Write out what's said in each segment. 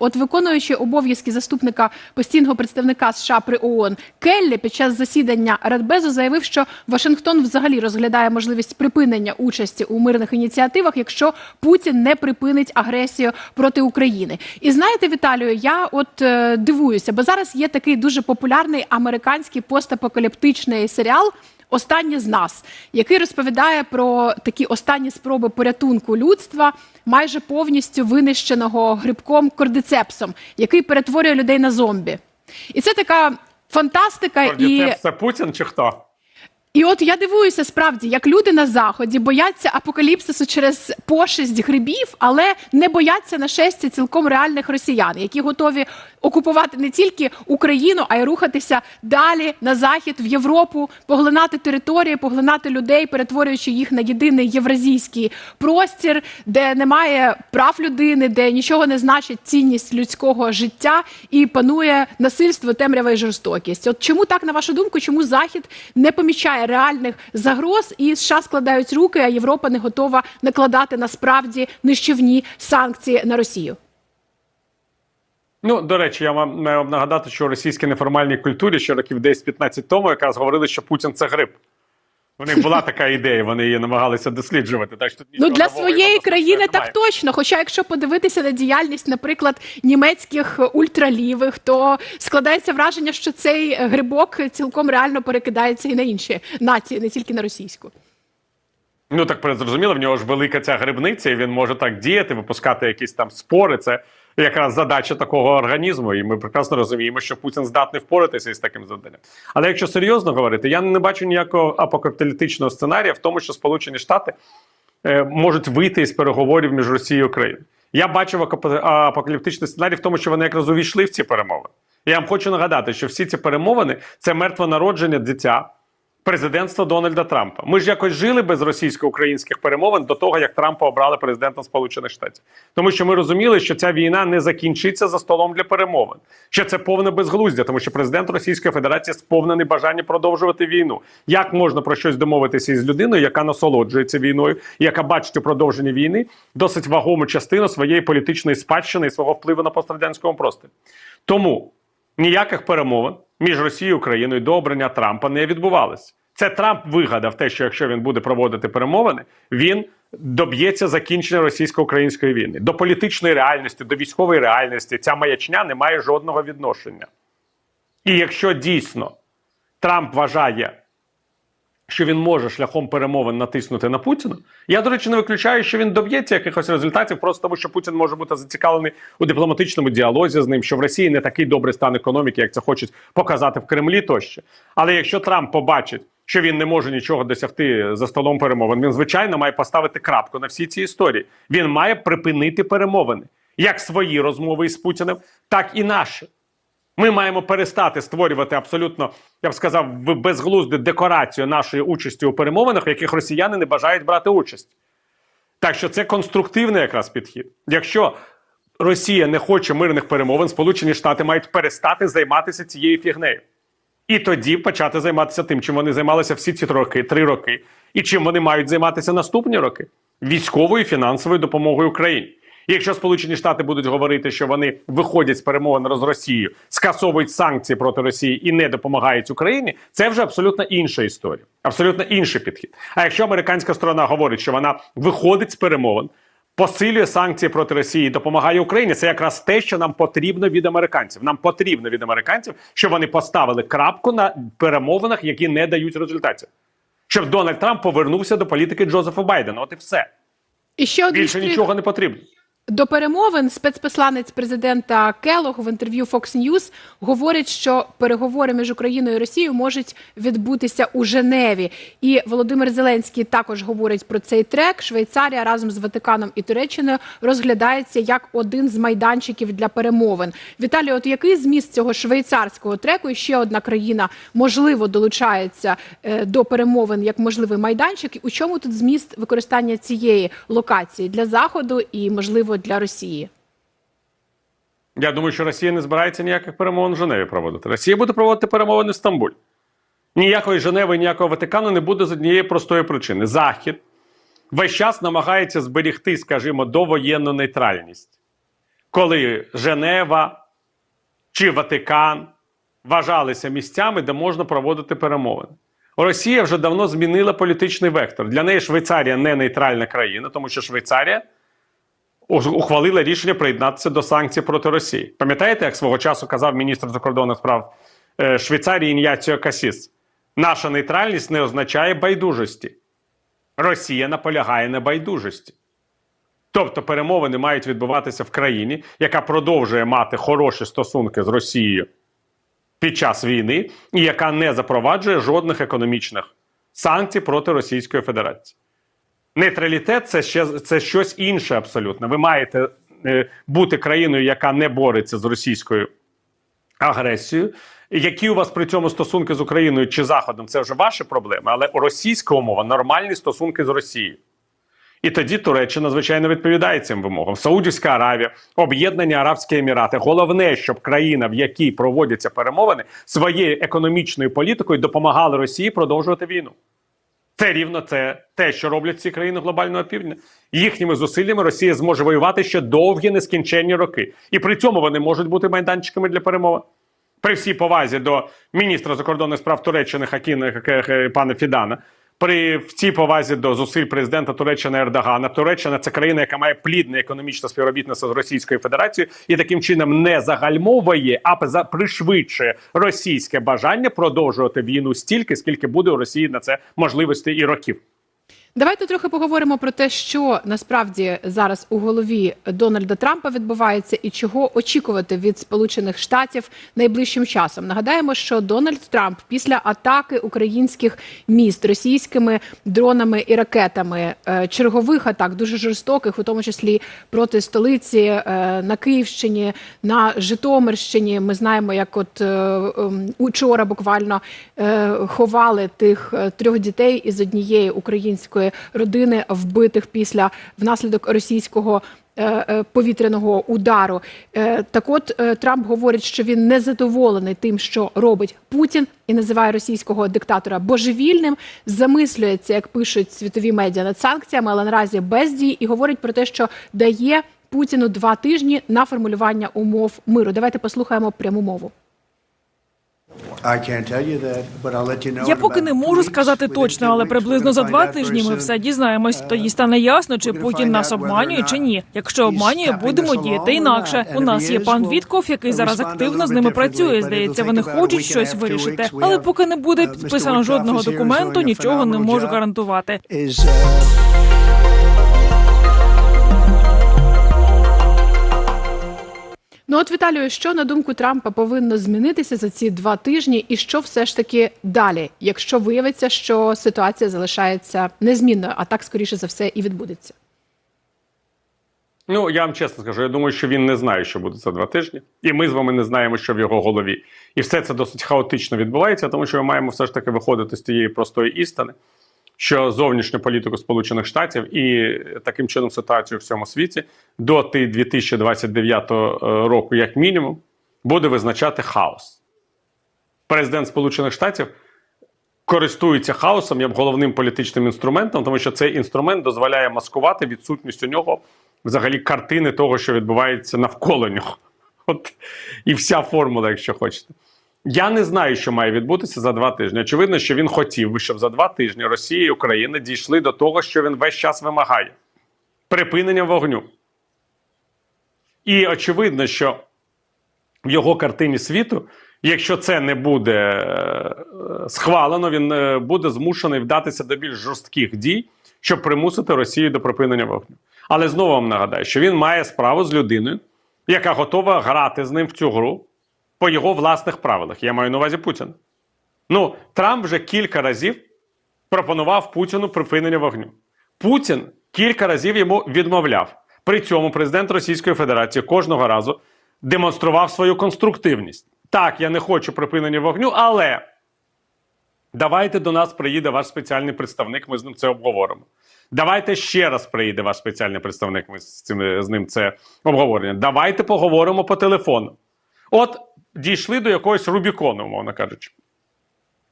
От виконуючи обов'язки заступника постійного представника США при ООН Келлі під час засідання Радбезу заявив, що Вашингтон взагалі розглядає можливість припинення участі у мирних ініціативах, якщо Путін не припинить агресію проти України. І знаєте, Віталію, я от е, дивуюся, бо зараз є такий дуже популярний американський постапокаліптичний серіал. Останнє з нас, який розповідає про такі останні спроби порятунку людства, майже повністю винищеного грибком кордицепсом, який перетворює людей на зомбі. І це така фантастика і. Це Путін чи хто? І от я дивуюся справді, як люди на заході бояться апокаліпсису через пошесть грибів, але не бояться нашестя цілком реальних росіян, які готові окупувати не тільки Україну, а й рухатися далі на захід в Європу, поглинати території, поглинати людей, перетворюючи їх на єдиний євразійський простір, де немає прав людини, де нічого не значить цінність людського життя і панує насильство, темрява і жорстокість. От чому так на вашу думку, чому захід не помічає реальних загроз і США складають руки, а Європа не готова накладати насправді нищівні санкції на Росію? Ну, до речі, я вам маю вам нагадати, що у російській неформальній культурі ще років 10-15 тому якраз говорили, що Путін це гриб. У них була така ідея, вони її намагалися досліджувати. Так що тут Ну для своєї країни немає. так точно. Хоча, якщо подивитися на діяльність, наприклад, німецьких ультралівих, то складається враження, що цей грибок цілком реально перекидається і на інші нації, не тільки на російську. Ну так зрозуміло, в нього ж велика ця грибниця, і він може так діяти, випускати якісь там спори. Це якраз задача такого організму, і ми прекрасно розуміємо, що Путін здатний впоратися із таким завданням. Але якщо серйозно говорити, я не бачу ніякого апокаліптичного сценарія в тому, що Сполучені Штати е, можуть вийти із переговорів між Росією і Україною. Я бачив апокаліптичний сценарій в тому, що вони якраз увійшли в ці перемовини. Я вам хочу нагадати, що всі ці перемовини це мертвонародження дитя президентства Дональда Трампа. Ми ж якось жили без російсько-українських перемовин до того, як Трампа обрали президентом Сполучених Штатів. Тому що ми розуміли, що ця війна не закінчиться за столом для перемовин. Що це повне безглуздя, тому що президент Російської Федерації сповнений бажання продовжувати війну. Як можна про щось домовитися із людиною, яка насолоджується війною, яка бачить у продовженні війни досить вагому частину своєї політичної спадщини і свого впливу на пострадянському просторі? Тому ніяких перемовин між Росією і Україною до обрання Трампа не відбувалися. Це Трамп вигадав те, що якщо він буде проводити перемовини, він доб'ється закінчення російсько-української війни. До політичної реальності, до військової реальності ця маячня не має жодного відношення. І якщо дійсно Трамп вважає, що він може шляхом перемовин натиснути на Путіна, я, до речі, не виключаю, що він доб'ється якихось результатів, просто тому, що Путін може бути зацікавлений у дипломатичному діалозі з ним, що в Росії не такий добрий стан економіки, як це хочуть показати в Кремлі тощо. Але якщо Трамп побачить, що він не може нічого досягти за столом перемовин, він звичайно має поставити крапку на всі ці історії. Він має припинити перемовини, як свої розмови із Путіним, так і наші. Ми маємо перестати створювати абсолютно, я б сказав, безглузду декорацію нашої участі у перемовинах, в яких росіяни не бажають брати участь. Так що це конструктивний якраз підхід. Якщо Росія не хоче мирних перемовин, Сполучені Штати мають перестати займатися цією фігнею. І тоді почати займатися тим, чим вони займалися всі ці роки, три роки, і чим вони мають займатися наступні роки військовою і фінансовою допомогою Україні. І якщо Сполучені Штати будуть говорити, що вони виходять з перемовин з Росією, скасовують санкції проти Росії і не допомагають Україні, це вже абсолютно інша історія, абсолютно інший підхід. А якщо американська сторона говорить, що вона виходить з перемовин, посилює санкції проти Росії, допомагає Україні. Це якраз те, що нам потрібно від американців. Нам потрібно від американців, щоб вони поставили крапку на перемовинах, які не дають результатів. Щоб Дональд Трамп повернувся до політики Джозефа Байдена. От і все І ще один більше нічого не потрібно. До перемовин спецпосланець президента Келог в інтерв'ю Fox News говорить, що переговори між Україною і Росією можуть відбутися у Женеві. І Володимир Зеленський також говорить про цей трек. Швейцарія разом з Ватиканом і Туреччиною розглядається як один з майданчиків для перемовин. Віталій, от який зміст цього швейцарського треку? І ще одна країна можливо долучається е, до перемовин як можливий майданчик. У чому тут зміст використання цієї локації для заходу і можливо для Росії? Я думаю, що Росія не збирається ніяких перемовин в Женеві проводити. Росія буде проводити перемовини в Стамбулі. Ніякої Женеви, ніякого Ватикану не буде з однієї простої причини. Захід весь час намагається зберігти, скажімо, довоєнну нейтральність. коли Женева чи Ватикан вважалися місцями, де можна проводити перемовини. Росія вже давно змінила політичний вектор. Для неї Швейцарія не нейтральна країна, тому що Швейцарія ухвалила рішення приєднатися до санкцій проти Росії. Пам'ятаєте, як свого часу казав міністр закордонних справ е, Швейцарії Ін'яціо Касіс? Наша нейтральність не означає байдужості. Росія наполягає на байдужості. Тобто перемовини мають відбуватися в країні, яка продовжує мати хороші стосунки з Росією під час війни, і яка не запроваджує жодних економічних санкцій проти Російської Федерації. Нейтралітет це ще це щось інше абсолютно. Ви маєте е, бути країною, яка не бореться з російською агресією. Які у вас при цьому стосунки з Україною чи Заходом, це вже ваші проблеми, але російська умова нормальні стосунки з Росією. І тоді Туреччина, звичайно, відповідає цим вимогам. Саудівська Аравія, Об'єднані Арабські Емірати. Головне, щоб країна, в якій проводяться перемовини, своєю економічною політикою допомагала Росії продовжувати війну. Це рівно це те, що роблять ці країни глобального півдня. Їхніми зусиллями Росія зможе воювати ще довгі нескінченні роки. І при цьому вони можуть бути майданчиками для перемови. При всій повазі до міністра закордонних справ Туреччини Хакіна пана Фідана, при в цій повазі до зусиль президента Туреччини Ердогана. Туреччина це країна, яка має плідне економічне співробітництво з Російською Федерацією і таким чином не загальмовує, а пришвидшує російське бажання продовжувати війну стільки, скільки буде у Росії на це можливості і років. Давайте трохи поговоримо про те, що насправді зараз у голові Дональда Трампа відбувається, і чого очікувати від Сполучених Штатів найближчим часом. Нагадаємо, що Дональд Трамп після атаки українських міст російськими дронами і ракетами, е, чергових атак дуже жорстоких, у тому числі проти столиці е, на Київщині, на Житомирщині. Ми знаємо, як от е, ем, учора буквально ховали тих трьох дітей із однієї української родини, вбитих після внаслідок російського. е, е, Повітряного удару Е, так, от Трамп говорить, що він не задоволений тим, що робить Путін, і називає російського диктатора божевільним. Замислюється, як пишуть світові медіа над санкціями, але наразі без дій, і говорить про те, що дає Путіну два тижні на формулювання умов миру. Давайте послухаємо пряму мову. Я поки не можу сказати точно, але приблизно за два тижні ми все дізнаємось. Тоді стане ясно, чи Путін нас обманює чи ні. Якщо обманює, будемо діяти інакше. У нас є пан Вітков, який зараз активно з ними працює. Здається, вони хочуть щось вирішити. Але поки не буде підписано жодного документу, нічого не можу гарантувати. Ну от Віталію, що на думку Трампа повинно змінитися за ці два тижні, і що все ж таки далі, якщо виявиться, що ситуація залишається незмінною, а так скоріше за все і відбудеться. Ну я вам чесно скажу, я думаю, що він не знає, що буде за два тижні, і ми з вами не знаємо, що в його голові. І все це досить хаотично відбувається, тому що ми маємо все ж таки виходити з тієї простої істини, що зовнішню політику Сполучених Штатів і таким чином ситуацію в всьому світі до 2029 року, як мінімум, буде визначати хаос. Президент Сполучених Штатів користується хаосом як головним політичним інструментом, тому що цей інструмент дозволяє маскувати відсутність у нього взагалі картини того, що відбувається навколо нього. От і вся формула, якщо хочете. Я не знаю, що має відбутися за два тижні. Очевидно, що він хотів би, щоб за два тижні Росія і Україна дійшли до того, що він весь час вимагає припинення вогню. І очевидно, що в його картині світу, якщо це не буде е, схвалено, він е, буде змушений вдатися до більш жорстких дій, щоб примусити Росію до припинення вогню. Але знову вам нагадаю, що він має справу з людиною, яка готова грати з ним в цю гру по його власних правилах. Я маю на увазі Путіна. Ну, Трамп вже кілька разів пропонував Путіну припинення вогню. Путін кілька разів йому відмовляв. При цьому президент Російської Федерації кожного разу демонстрував свою конструктивність. Так, я не хочу припинення вогню, але давайте до нас приїде ваш спеціальний представник, ми з ним це обговоримо. Давайте ще раз приїде ваш спеціальний представник, ми з, цим, з ним це обговорення. Давайте поговоримо по телефону. От дійшли до якогось Рубікону, умовно кажучи.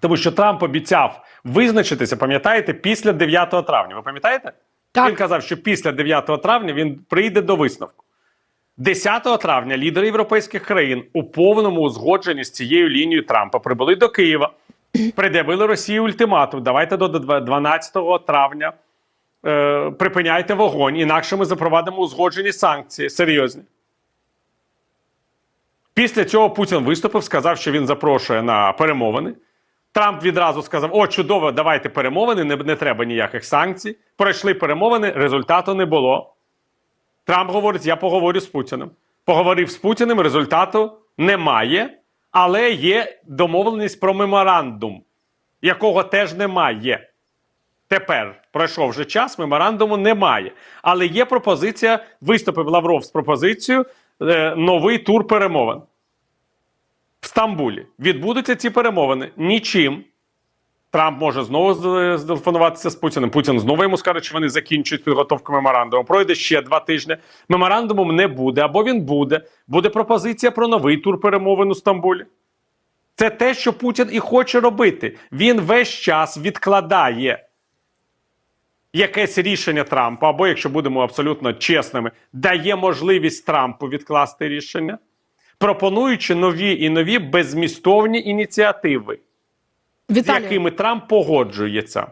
Тому що Трамп обіцяв визначитися, пам'ятаєте, після 9 травня. Ви пам'ятаєте? Так. Він казав, що після 9 травня він прийде до висновку. 10 травня лідери європейських країн у повному узгодженні з цією лінією Трампа прибули до Києва, пред'явили Росії ультиматум. Давайте до 12 травня е, припиняйте вогонь, інакше ми запровадимо узгоджені санкції серйозні. Після цього Путін виступив, сказав, що він запрошує на перемовини. Трамп відразу сказав: О, чудово, давайте перемовини, не, не треба ніяких санкцій. Пройшли перемовини, результату не було. Трамп говорить: я поговорю з Путіним. Поговорив з Путіним, результату немає, але є домовленість про меморандум, якого теж немає. Тепер пройшов вже час, меморандуму немає. Але є пропозиція, виступив Лавров з пропозицією новий тур перемовин в Стамбулі. Відбудуться ці перемовини нічим. Трамп може знову з- з Путіним. Путін знову йому скаже, що вони закінчують підготовку меморандуму. Пройде ще два тижні. Меморандуму не буде, або він буде. Буде пропозиція про новий тур перемовин у Стамбулі. Це те, що Путін і хоче робити. Він весь час відкладає якесь рішення Трампа, або, якщо будемо абсолютно чесними, дає можливість Трампу відкласти рішення, пропонуючи нові і нові безмістовні ініціативи, з якими Трамп погоджується.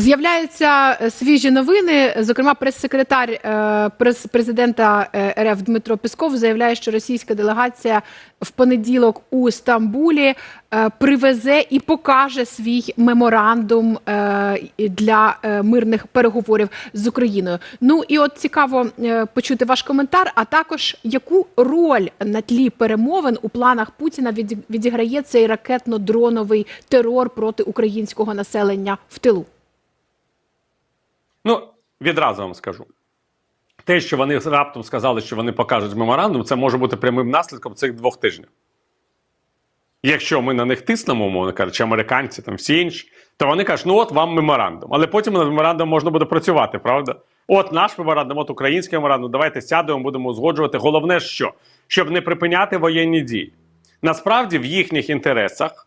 З'являються е, свіжі новини. Зокрема, прес-секретар е, прес- президента е, РФ Дмитро Пісков заявляє, що російська делегація в понеділок у Стамбулі привезе і покаже свій меморандум для мирних переговорів з Україною. Ну і от цікаво почути ваш коментар. А також яку роль на тлі перемовин у планах Путіна відіграє цей ракетно-дроновий терор проти українського населення в тилу? Ну, відразу вам скажу. Те, що вони раптом сказали, що вони покажуть меморандум, це може бути прямим наслідком цих двох тижнів. Якщо ми на них тиснемо, умовно кажучи, американці, там всі інші, то вони кажуть, ну от вам меморандум. Але потім над меморандумом можна буде працювати, правда? От наш меморандум, от український меморандум, давайте сядемо, будемо узгоджувати. Головне, що? Щоб не припиняти воєнні дії. Насправді, в їхніх інтересах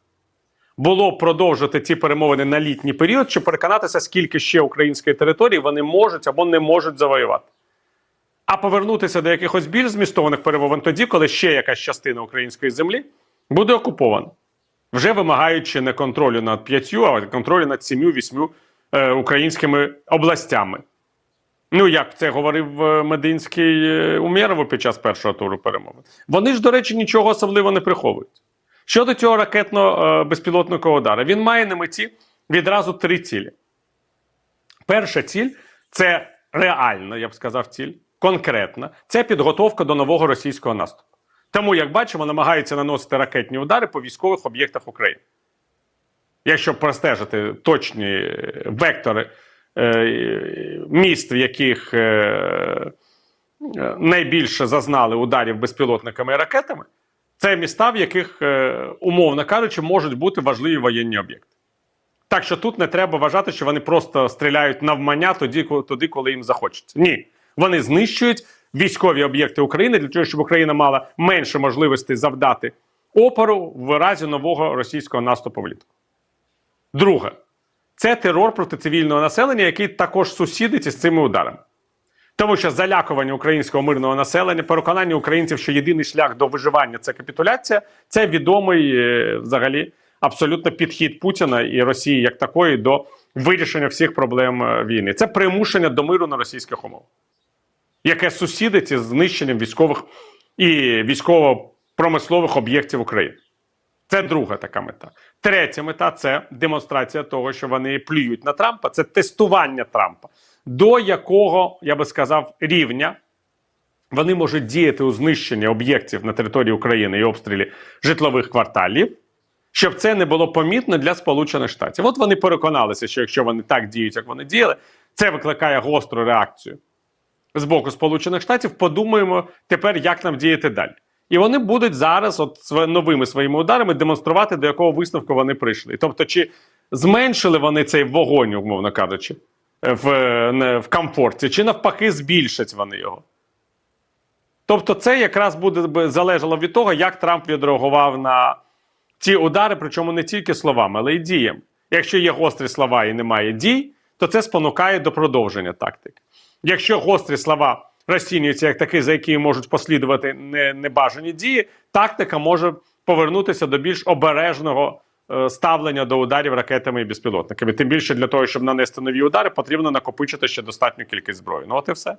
було продовжити ці перемовини на літній період, щоб переконатися, скільки ще української території вони можуть або не можуть завоювати. А повернутися до якихось більш змістованих перемовин тоді, коли ще якась частина української землі буде окупована, вже вимагаючи не контролю над п'ятью, а контролю над сім'ю-вісьмю е, українськими областями. Ну, як це говорив е, Мединський е, Умєрову під час першого туру перемовин. Вони ж, до речі, нічого особливо не приховують. Щодо цього ракетно-безпілотного удару, він має на меті відразу три цілі. Перша ціль це реальна, я б сказав, ціль, конкретна. Це підготовка до нового російського наступу. Тому, як бачимо, намагаються наносити ракетні удари по військових об'єктах України. Якщо простежити точні е, вектори е, міст, в яких е, е, найбільше зазнали ударів безпілотниками і ракетами, це міста, в яких, е, умовно кажучи, можуть бути важливі воєнні об'єкти. Так що тут не треба вважати, що вони просто стріляють навмання тоді, туди, коли їм захочеться. Ні, вони знищують військові об'єкти України для того, щоб Україна мала менше можливостей завдати опору в разі нового російського наступу влітку. Друге, це терор проти цивільного населення, який також сусідить із цими ударами. Тому що залякування українського мирного населення, переконання українців, що єдиний шлях до виживання це капітуляція, це відомий е, взагалі абсолютно підхід Путіна і Росії як такої до вирішення всіх проблем е, війни. Це примушення до миру на російських умовах, яке сусідить із знищенням військових і військово-промислових об'єктів України. Це друга така мета. Третя мета це демонстрація того, що вони плюють на Трампа. Це тестування Трампа, до якого я би сказав рівня вони можуть діяти у знищенні об'єктів на території України і обстрілі житлових кварталів, щоб це не було помітно для Сполучених Штатів. От вони переконалися, що якщо вони так діють, як вони діяли, це викликає гостру реакцію з боку Сполучених Штатів. Подумаємо тепер, як нам діяти далі. І вони будуть зараз, от новими своїми ударами, демонструвати, до якого висновку вони прийшли. Тобто, чи зменшили вони цей вогонь, умовно кажучи, в, в комфорті, чи навпаки збільшать вони його. Тобто, це якраз буде залежало від того, як Трамп відреагував на ці удари, причому не тільки словами, але й діями. Якщо є гострі слова і немає дій, то це спонукає до продовження тактики. Якщо гострі слова розцінюється як такий, за який можуть послідувати небажані дії, тактика може повернутися до більш обережного ставлення до ударів ракетами і безпілотниками. Тим більше для того, щоб нанести нові удари, потрібно накопичити ще достатню кількість зброї. Ну от і все.